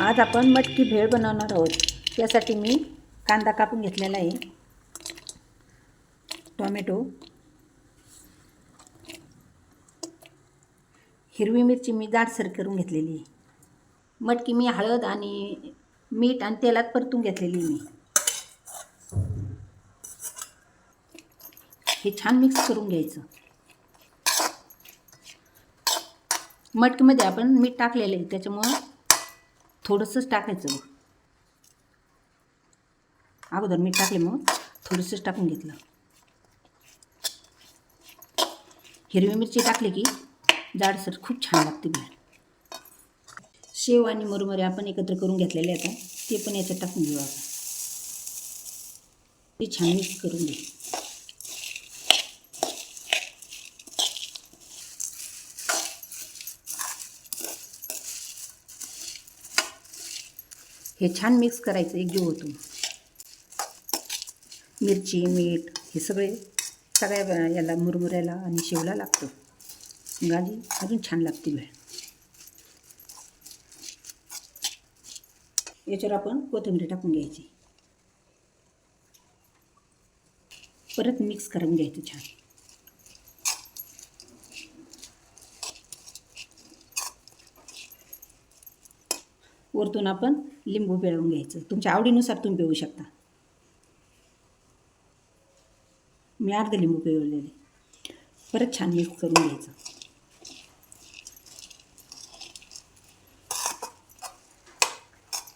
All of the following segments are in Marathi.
आज आपण मटकी भेळ बनवणार आहोत. त्यासाठी मी कांदा कापून घेतलेला आहे. टोमॅटो. हिरवी मिरची मी जाडसर करून घेतलेली आहे. मटकी मी हळद आणि मीठ आणि तेलात परतून घेतलेली मी. हे छान मिक्स करून घ्यायचं. मटकीमध्ये आपण मीठ टाकलेलं आहे. त्याच्यामुळं थोडंसंच टाकायचं अगोदर मीठ टाकले मग थोडंसंच टाकून घेतलं. हिरवी मिरची टाकली की जाडसर खूप छान लागते बाहेर. शेव आणि मुरमरे आपण एकत्र करून घेतलेले आता ते पण याच्यात टाकून घेऊ आता ते छान मिक्स करून घेऊ हे छान मिक्स करायचं एकजीव होतो मिरची मीठ हे सगळे सगळ्या याला मुरमुऱ्याला आणि शेवला लागतो. गाजी अजून छान लागते वेळ याच्यावर आपण कोथिंबीर टाकून घ्यायची. परत मिक्स करून घ्यायचं छान. वरतून आपण लिंबू पिळवून घ्यायचं. तुमच्या आवडीनुसार तुम्ही पिळू शकता. मी अर्धे लिंबू पिळवलेले. परत छान मिक्स करून घ्यायचं.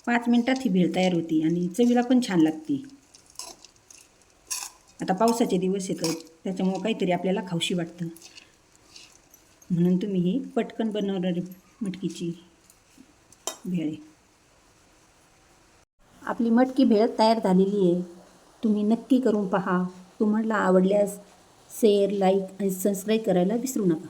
पाच मिनटात ही भेळ तयार होती आणि चवीला पण छान लागते. आता पावसाचे दिवस येतात त्याच्यामुळं काहीतरी आपल्याला खाऊशी वाटतं. म्हणून तुम्ही ही पटकन बनवणारी मटकीची भेळे. आपली मटकी भेळ तयार झालेली आहे. तुम्ही नक्की करून पहा. तुम्हाला आवडल्यास शेअर लाईक आणि सबस्क्राईब करायला विसरू नका.